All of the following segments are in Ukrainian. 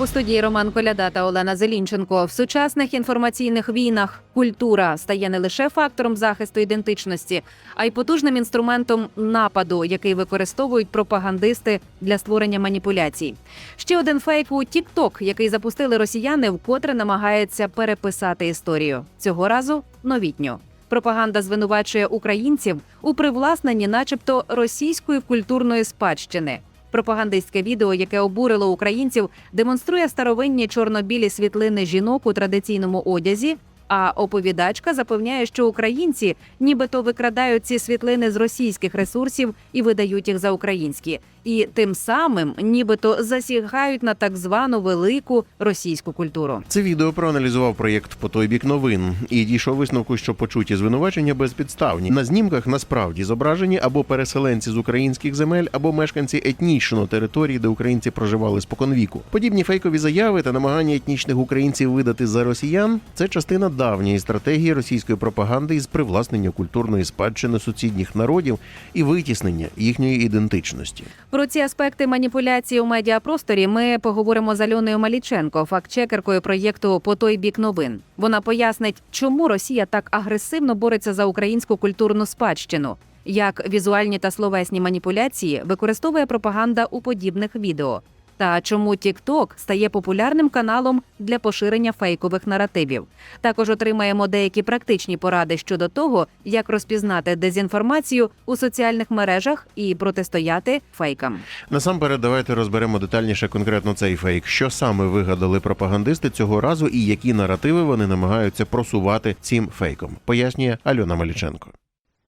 У студії Роман Коляда та Олена Зелінченко в сучасних інформаційних війнах культура стає не лише фактором захисту ідентичності, а й потужним інструментом нападу, який використовують пропагандисти для створення маніпуляцій. Ще один фейк у TikTok, який запустили росіяни, вкотре намагається переписати історію. Цього разу новітньо. Пропаганда звинувачує українців у привласненні, начебто, російської культурної спадщини. Пропагандистське відео, яке обурило українців, демонструє старовинні чорно-білі світлини жінок у традиційному одязі. А оповідачка запевняє, що українці нібито викрадають ці світлини з російських ресурсів і видають їх за українські, і тим самим нібито засягають на так звану велику російську культуру. Це відео проаналізував проєкт по той бік новин і дійшов висновку, що почуті звинувачення безпідставні. На знімках насправді зображені або переселенці з українських земель, або мешканці етнічно території, де українці проживали споконвіку. Подібні фейкові заяви та намагання етнічних українців видати за росіян це частина давньої стратегії російської пропаганди із привласнення культурної спадщини сусідніх народів і витіснення їхньої ідентичності. Про ці аспекти маніпуляції у медіапросторі ми поговоримо з Альоною Маліченко, фактчекеркою проєкту По той бік новин. Вона пояснить, чому Росія так агресивно бореться за українську культурну спадщину, як візуальні та словесні маніпуляції використовує пропаганда у подібних відео. Та чому TikTok стає популярним каналом для поширення фейкових наративів. Також отримаємо деякі практичні поради щодо того, як розпізнати дезінформацію у соціальних мережах і протистояти фейкам. Насамперед, давайте розберемо детальніше конкретно цей фейк. Що саме вигадали пропагандисти цього разу, і які наративи вони намагаються просувати цим фейком, пояснює Альона Маліченко.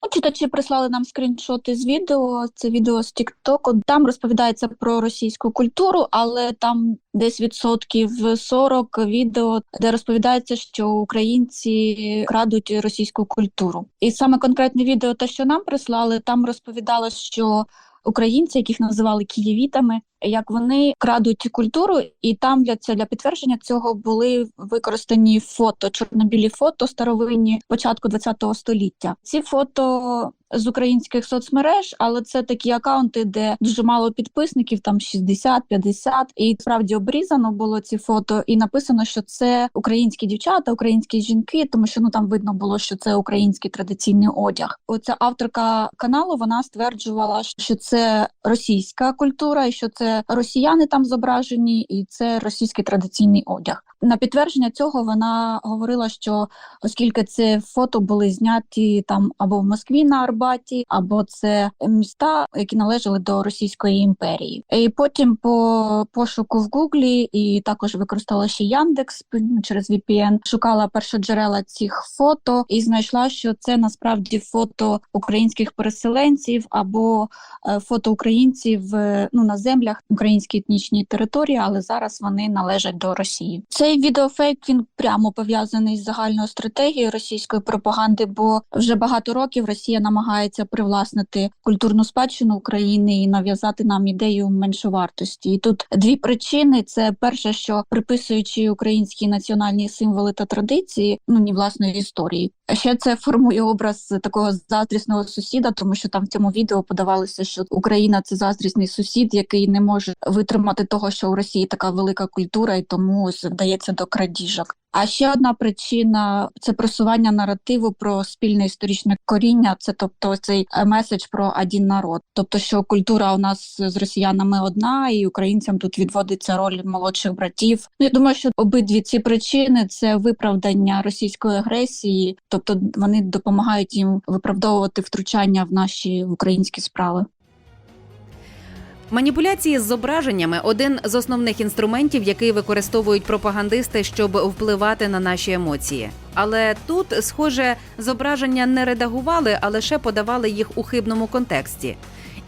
Ну, Читачі прислали нам скріншоти з відео. Це відео з Тіктоку. Там розповідається про російську культуру, але там десь відсотків 40 відео, де розповідається, що українці крадуть російську культуру. І саме конкретне відео, те, що нам прислали, там розповідалось, що українці, яких називали києвітами, як вони крадуть культуру, і там для це для підтвердження цього були використані фото, чорнобілі фото старовинні початку ХХ століття. Ці фото з українських соцмереж, але це такі акаунти, де дуже мало підписників, там 60-50, і справді обрізано було ці фото, і написано, що це українські дівчата, українські жінки, тому що ну там видно було, що це український традиційний одяг. Оця авторка каналу вона стверджувала, що це російська культура, і що це росіяни там зображені, і це російський традиційний одяг. На підтвердження цього вона говорила, що оскільки це фото були зняті там або в Москві на Арбаті, або це міста, які належали до Російської імперії. І потім по пошуку в Гуглі і також використала ще Яндекс ну, через VPN, шукала першоджерела цих фото і знайшла, що це насправді фото українських переселенців або е, фото українців е, ну на землях українській етнічній території, але зараз вони належать до Росії. Цей відеофейк він прямо пов'язаний з загальною стратегією російської пропаганди, бо вже багато років Росія намагається привласнити культурну спадщину України і нав'язати нам ідею меншовартості. І тут дві причини: це перше, що приписуючи українські національні символи та традиції, ну ні власної історії. А ще це формує образ такого заздрісного сусіда, тому що там в цьому відео подавалося, що Україна це заздрісний сусід, який не може витримати того, що у Росії така велика культура, і тому ось вдається до крадіжок. А ще одна причина це просування наративу про спільне історичне коріння. Це тобто цей меседж про один народ, тобто, що культура у нас з росіянами одна, і українцям тут відводиться роль молодших братів. Ну я думаю, що обидві ці причини це виправдання російської агресії, тобто вони допомагають їм виправдовувати втручання в наші українські справи. Маніпуляції з зображеннями один з основних інструментів, який використовують пропагандисти, щоб впливати на наші емоції. Але тут, схоже, зображення не редагували, а лише подавали їх у хибному контексті.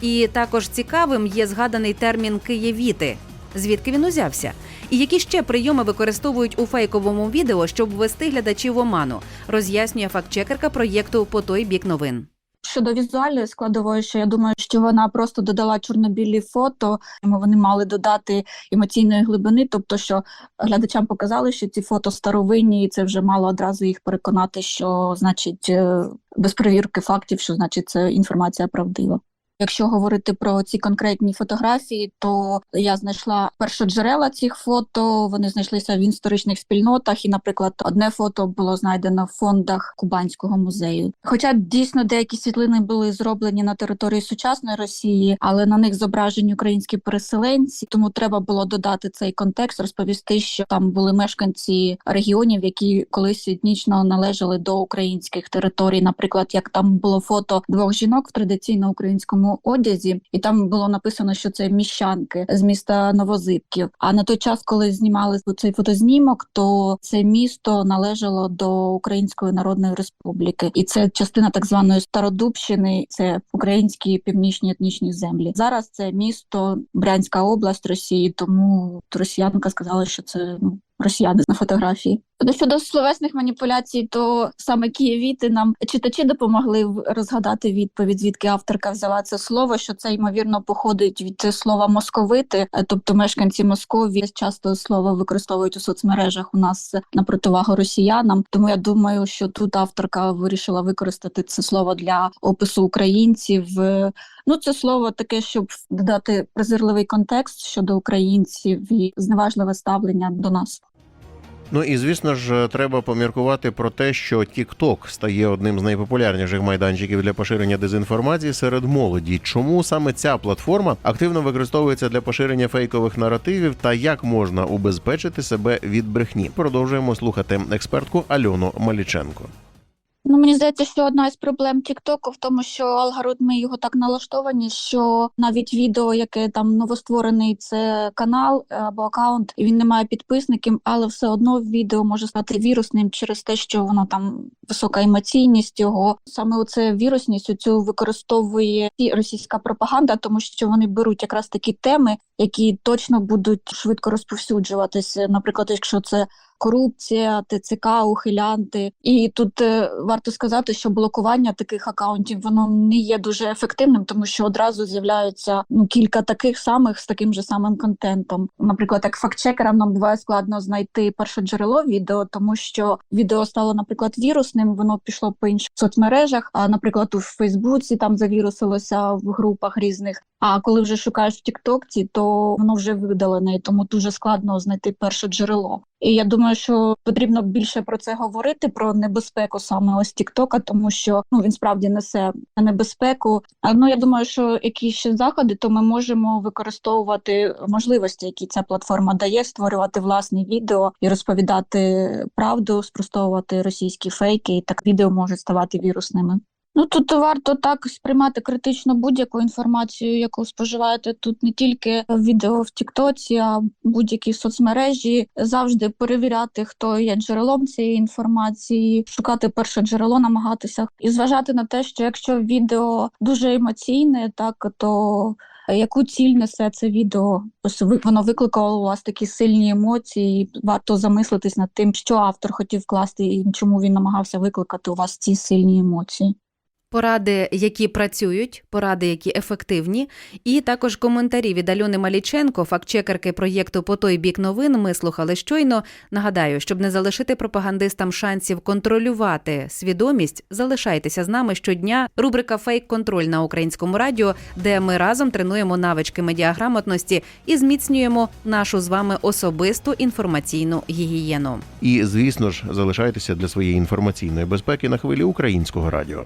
І також цікавим є згаданий термін києвіти. Звідки він узявся? І які ще прийоми використовують у фейковому відео, щоб ввести глядачів в оману, роз'яснює фактчекерка проєкту по той бік новин. Щодо візуальної складової, що я думаю, що вона просто додала чорно-білі фото, вони мали додати емоційної глибини, тобто, що глядачам показали, що ці фото старовинні, і це вже мало одразу їх переконати, що значить е, без перевірки фактів, що значить це інформація правдива. Якщо говорити про ці конкретні фотографії, то я знайшла першоджерела цих фото. Вони знайшлися в історичних спільнотах, і, наприклад, одне фото було знайдено в фондах Кубанського музею. Хоча дійсно деякі світлини були зроблені на території сучасної Росії, але на них зображені українські переселенці, тому треба було додати цей контекст, розповісти, що там були мешканці регіонів, які колись етнічно належали до українських територій. Наприклад, як там було фото двох жінок в традиційно українському одязі, і там було написано, що це міщанки з міста Новозибків. А на той час, коли знімали цей фотознімок, то це місто належало до Української Народної Республіки, і це частина так званої Стародубщини, це українські північні етнічні землі. Зараз це місто Брянська область Росії, тому росіянка сказала, що це ну. Росіяни на фотографії. Щодо словесних маніпуляцій, то саме києвіти нам читачі допомогли розгадати відповідь, звідки авторка взяла це слово. Що це ймовірно походить від слова московити, е, тобто мешканці Московії часто слово використовують у соцмережах у нас на противагу росіянам. Тому я думаю, що тут авторка вирішила використати це слово для опису українців. Ну, це слово таке, щоб додати презирливий контекст щодо українців і зневажливе ставлення до нас. Ну і звісно ж, треба поміркувати про те, що TikTok стає одним з найпопулярніших майданчиків для поширення дезінформації серед молоді. Чому саме ця платформа активно використовується для поширення фейкових наративів та як можна убезпечити себе від брехні? Продовжуємо слухати експертку Альону Маліченко. Ну, мені здається, що одна із проблем Тіктоку в тому, що алгоритми його так налаштовані, що навіть відео, яке там новостворений, це канал е, або акаунт, і він не має підписників, але все одно відео може стати вірусним через те, що воно там висока емоційність його. Саме оце вірусність цю використовує російська пропаганда, тому що вони беруть якраз такі теми, які точно будуть швидко розповсюджуватися. Наприклад, якщо це корупція, ТЦК, ухилянти. І тут е, варто сказати, що блокування таких акаунтів воно не є дуже ефективним, тому що одразу з'являються ну кілька таких самих з таким же самим контентом. Наприклад, як фактчекерам нам буває складно знайти перше джерело відео, тому що відео стало, наприклад, вірусним. Воно пішло по інших соцмережах. А наприклад, у Фейсбуці там завірусилося в групах різних. А коли вже шукаєш в Тіктокці, то воно вже видалене, тому дуже складно знайти перше джерело. І я думаю, що потрібно більше про це говорити про небезпеку саме ось Тіктока, тому що ну він справді несе небезпеку. А ну я думаю, що якісь ще заходи, то ми можемо використовувати можливості, які ця платформа дає, створювати власні відео і розповідати правду, спростовувати російські фейки, і так відео можуть ставати вірусними. Ну тут варто так сприймати критично будь-яку інформацію, яку споживаєте тут не тільки відео в Тіктоці, а будь-які соцмережі. Завжди перевіряти, хто є джерелом цієї інформації, шукати перше джерело, намагатися і зважати на те, що якщо відео дуже емоційне, так то яку ціль несе це відео? Ось воно викликало у вас такі сильні емоції. і Варто замислитись над тим, що автор хотів вкласти і чому він намагався викликати у вас ці сильні емоції. Поради, які працюють, поради, які ефективні, і також коментарі від Альони Маліченко, фактчекерки проєкту По той бік новин. Ми слухали щойно. Нагадаю, щоб не залишити пропагандистам шансів контролювати свідомість, залишайтеся з нами щодня. Рубрика Фейк контроль на українському радіо, де ми разом тренуємо навички медіаграмотності і зміцнюємо нашу з вами особисту інформаційну гігієну. І звісно ж, залишайтеся для своєї інформаційної безпеки на хвилі українського радіо.